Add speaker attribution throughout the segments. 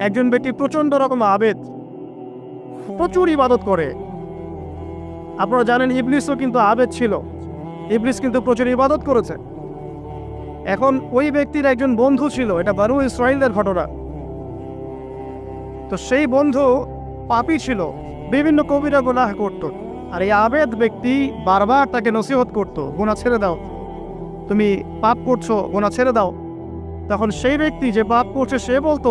Speaker 1: একজন ব্যক্তি প্রচণ্ড রকম আবেদ, প্রচুর ইবাদত করে। আপনারা জানেন, ইবলিসও কিন্তু আবেদ ছিল। ইবলিস কিন্তু প্রচুর ইবাদত করেছে। এখন ওই ব্যক্তির একজন বন্ধু ছিল, এটা বানু ইসরায়েলদের ঘটনা। তো সেই বন্ধু পাপী ছিল, বিভিন্ন কবিরা গুনাহ করত। আর এই আবেদ ব্যক্তি বারবার তাকে নসিহত করত গোনা ছেড়ে দাও। তুমি পাপ করছ গোনা ছেড়ে দাও। তখন সেই ব্যক্তি যে পাপ করছে, সে বলতো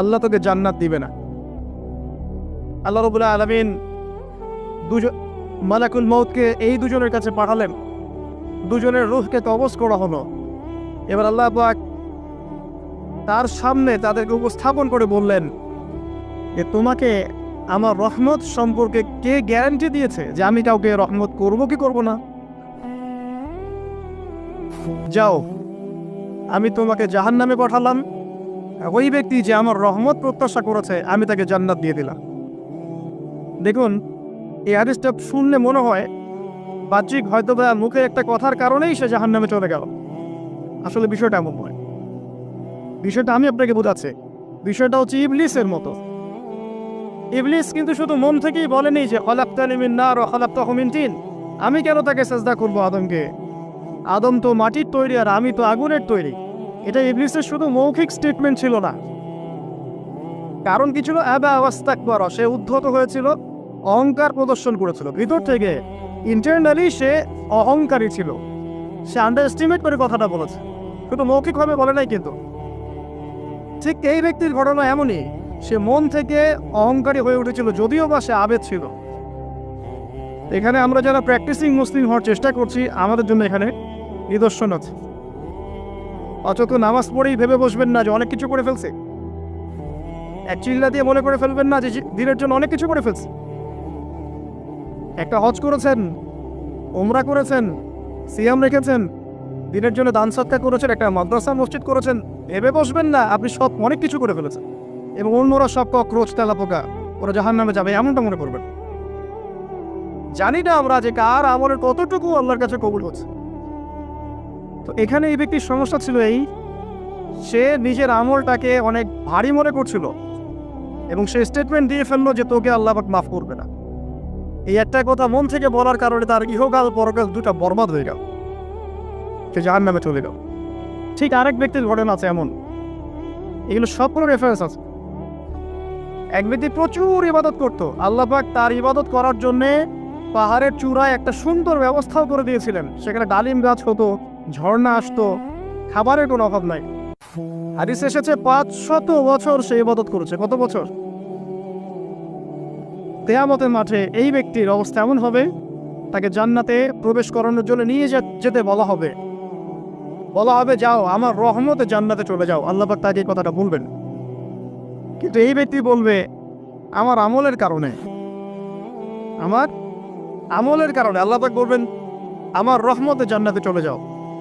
Speaker 1: আল্লাহ তোকে জান্নাত দিবে না। আল্লাহ রবুল্লাহ আলমিন দুজন মালাকুল মৌতকে এই দুজনের কাছে পাঠালেন। দুজনের রুহকে কবজ করা হলো। এবার আল্লাহ পাক তার সামনে তাদেরকে উপস্থাপন করে বললেন যে, তোমাকে আমার রহমত সম্পর্কে কে গ্যারান্টি দিয়েছে যে আমি কাউকে রহমত করব কি করব না? যাও, আমি তোমাকে জাহান নামে পাঠালাম। ওই ব্যক্তি যে আমার রহমত প্রত্যাশা করেছে, আমি তাকে জান্নাত দিয়ে দিলাম। দেখুন, এই হাদিসটা শুনলে মনে হয় বাহ্যিক হয়তো বা মুখে একটা কথার কারণেই সে জাহান নামে চলে গেল। আসলে বিষয়টা এমন নয়। বিষয়টা আমি আপনাকে বোঝাচ্ছি। বিষয়টা হচ্ছে ইবলিসের মতো। ইবলিস কিন্তু শুধু মন থেকেই বলেনি যে হলাপ্তানি মিন নার ও হলাপ্তাহু মিন তিন। আমি কেন তাকে সেজদা করব আদমকে? আদম তো মাটির তৈরি আর আমি তো আগুনের তৈরি। এটা ইবলিসের শুধু মৌখিক স্টেটমেন্ট ছিল না। কারণ কি ছিল? অ্যাবা আওয়াস্তাক সে উদ্ধত হয়েছিল, অহংকার প্রদর্শন করেছিল। ভিতর থেকে ইন্টারনালি সে অহংকারী ছিল। সে আন্ডার এস্টিমেট করে কথাটা বলেছে। শুধু মৌখিকভাবে বলে নাই কিন্তু। ঠিক এই ব্যক্তির ঘটনা এমনই, সে মন থেকে অহংকারী হয়ে উঠেছিল, যদিও বা সে আবেদ ছিল। এখানে আমরা যারা প্র্যাকটিসিং মুসলিম হওয়ার চেষ্টা করছি, আমাদের জন্য এখানে নিদর্শন আছে। অচত নামাজ পড়েই ভেবে বসবেন না যে অনেক কিছু করে ফেলছে। এক চিল্লা দিয়ে মনে করে ফেলবেন না যে দিনের জন্য অনেক কিছু করে ফেলছে। একটা হজ করেছেন ওমরা করেছেন, সিয়াম রেখেছেন, দিনের জন্য দান সৎকার করেছেন, একটা মাদ্রাসা, মসজিদ করেছেন, ভেবে বসবেন না, আপনি সব অনেক কিছু করে ফেলেছেন। এবং অন্যরা সব কক্রোচ তেলা পোকা, ওরা জাহান নামে যাবে, এমনটা মনে করবেন। জানি না আমরা যে কার আমলের কতটুকু আল্লাহর কাছে কবুল হচ্ছে। তো এখানে এই ব্যক্তির সমস্যা ছিল এই, সে নিজের আমলটাকে অনেক ভারী মনে করছিল এবং সে স্টেটমেন্ট দিয়ে ফেলল যে তোকে আল্লাহফাক মাফ করবে না। এই একটা কথা মন থেকে বলার কারণে তার ইহকাল পরকাল দুটা বরবাদ হয়ে গেল। সে জাহান নামে চলে গেল। ঠিক আরেক ব্যক্তির ঘটনা আছে এমন। এগুলো সবগুলো রেফারেন্স আছে। এক ব্যক্তি প্রচুর ইবাদত করত। আল্লাহ পাক তার ইবাদত করার জন্যে পাহাড়ের চূড়ায় একটা সুন্দর ব্যবস্থাও করে দিয়েছিলেন। সেখানে ডালিম গাছ হতো ঝর্ণা আসতো, খাবারের কোনো অভাব নাই। হাদিস এসেছে, পাঁচ শত বছর সে ইবাদত করেছে। কত বছর? তেয়ামতের মাঠে এই ব্যক্তির অবস্থা এমন হবে, তাকে জান্নাতে প্রবেশ করানোর জন্য নিয়ে যেতে বলা হবে। বলা হবে, যাও, আমার রহমতে জান্নাতে চলে যাও। আল্লাহ পাক তাকে এই কথাটা বলবেন। কিন্তু এই ব্যক্তি বলবে, আমার আমলের কারণে। আমার আমলের কারণে। আল্লাহ পাক বলবেন, আমার রহমতে জান্নাতে চলে যাও।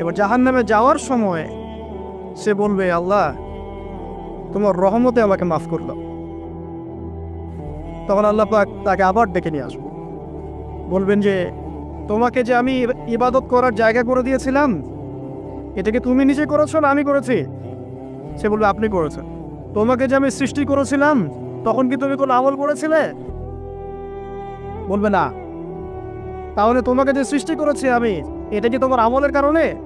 Speaker 1: এবার জাহান নামে যাওয়ার সময় সে বলবে, আল্লাহ, তোমার রহমতে আমাকে মাফ করল তখন আল্লাহ পাক তাকে আবার ডেকে নিয়ে আসব। বলবেন যে, তোমাকে যে আমি ইবাদত করার জায়গা করে দিয়েছিলাম এটাকে তুমি নিজে করেছ না আমি করেছি? সে বলবে, আপনি করেছেন। তোমাকে যে আমি সৃষ্টি করেছিলাম, তখন কি তুমি কোনো আমল করেছিলে? বলবে, না। তাহলে তোমাকে যে সৃষ্টি করেছি আমি, এটা কি তোমার আমলের কারণে?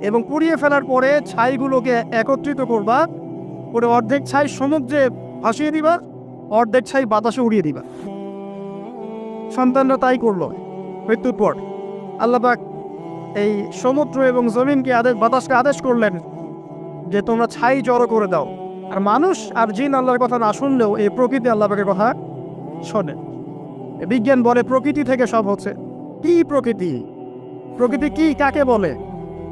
Speaker 1: এবং পুড়িয়ে ফেলার পরে ছাইগুলোকে একত্রিত করবা। করে অর্ধেক ছাই সমুদ্রে ভাসিয়ে দিবা, অর্ধেক ছাই বাতাসে উড়িয়ে দিবা। সন্তানরা তাই করল। মৃত্যুর পর আল্লাহ পাক এই সমুদ্র এবং জমিনকে আদেশ, বাতাসকে আদেশ করলেন যে তোমরা ছাই জড়ো করে দাও। আর মানুষ আর জিন আল্লাহর কথা না শুনলেও এই প্রকৃতি আল্লাহ পাকের কথা শোনে। বিজ্ঞান বলে প্রকৃতি থেকে সব হচ্ছে। কি প্রকৃতি? প্রকৃতি কি কাকে বলে?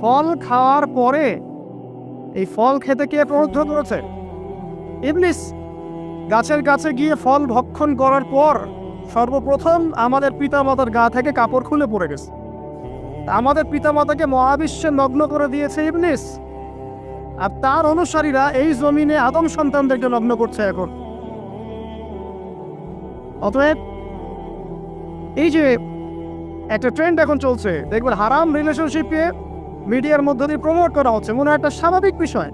Speaker 1: ফল খাওয়ার পরে এই ফল খেতে কে প্রবুদ্ধ করেছে? ইবলিস, গাছের কাছে গিয়ে ফল ভক্ষণ করার পর সর্বপ্রথম আমাদের পিতামাতার গা থেকে কাপড় খুলে পড়ে গেছে। আমাদের পিতামাতাকে মহাবিশ্বে নগ্ন করে দিয়েছে ইবলিস। আর তার অনুসারীরা এই জমিনে আদম সন্তানদেরকে নগ্ন করছে এখন। অতএব এই যে একটা ট্রেন্ড এখন চলছে, দেখবেন হারাম রিলেশনশিপকে মিডিয়ার মধ্য দিয়ে প্রমোট করা হচ্ছে, মনে একটা স্বাভাবিক বিষয়।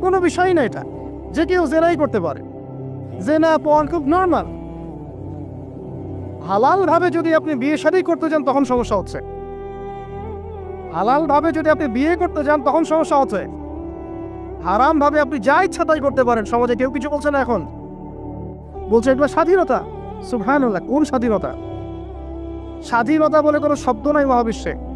Speaker 1: কোনো বিষয় না এটা, যে কেউ জেনাই করতে পারে। জেনা পণ খুব নর্মাল হালাল ভাবে যদি আপনি বিয়ে শাদী করতে যান, তখন সমস্যা হচ্ছে। হালাল ভাবে যদি আপনি বিয়ে করতে যান, তখন সমস্যা হচ্ছে। হারাম ভাবে আপনি যা ইচ্ছা তাই করতে পারেন, সমাজে কেউ কিছু বলছে না এখন। বলছে এটা স্বাধীনতা। সুবহানাল্লাহ, কোন স্বাধীনতা? স্বাধীনতা বলে কোনো শব্দ নাই মহাবিশ্বে।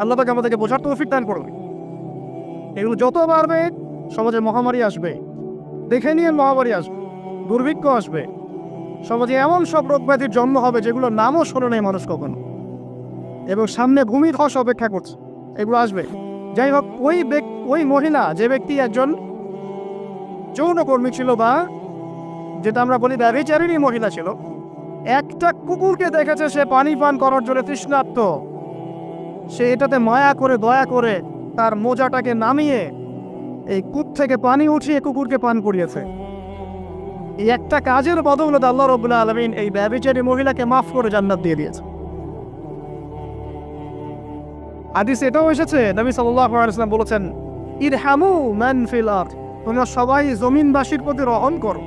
Speaker 1: আল্লাহ পাকে আমাদেরকে বোঝার তৌফিক দান করবে এগুলো যত বাড়বে সমাজে মহামারী আসবে, দেখে নিয়ে মহামারী আসবে, দুর্ভিক্ষ আসবে। সমাজে এমন সব রোগ ব্যাধির জন্ম হবে যেগুলো নামও শোনে নেই মানুষ কখনো। এবং সামনে ভূমি ধস অপেক্ষা করছে, এগুলো আসবে। যাই হোক, ওই ওই মহিলা, যে ব্যক্তি একজন যৌনকর্মী ছিল বা যেটা আমরা বলি ব্যভিচারিণী মহিলা ছিল, একটা কুকুরকে দেখেছে সে পানি পান করার জন্য তৃষ্ণার্ত। সে এটাতে মায়া করে, দয়া করে তার মোজাটাকে নামিয়ে এই কূপ থেকে পানি উঠিয়ে কুকুরকে পান করিয়েছে। এই একটা কাজের বদৌলত আল্লাহ রবুল্লা আলমিন এই ব্যবিচারী মহিলাকে মাফ করে জান্নাত দিয়ে দিয়েছে। হাদিস এটাও এসেছে, নবী ওয়াসাল্লাম বলেছেন, ইরহামু মান ফিল আরদ। তোমরা সবাই জমিনবাসীর প্রতি রহম করো।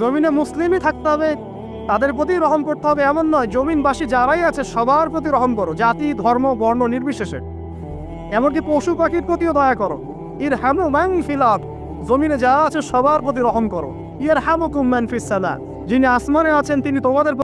Speaker 1: জমিনে মুসলিমই থাকতে হবে তাদের প্রতি রহম করতে হবে এমন নয়, জমিনবাসী যারাই আছে সবার প্রতি রহম করো, জাতি, ধর্ম, বর্ণ নির্বিশেষে। এমনকি পশু পাখির প্রতিও দয়া করো। ইর হ্যামো ম্যাং ফিলাপ জমিনে যা আছে সবার প্রতি রহম করো। ইয়ার হ্যামো ম্যান ফিসালা যিনি আসমানে আছেন তিনি তোমাদের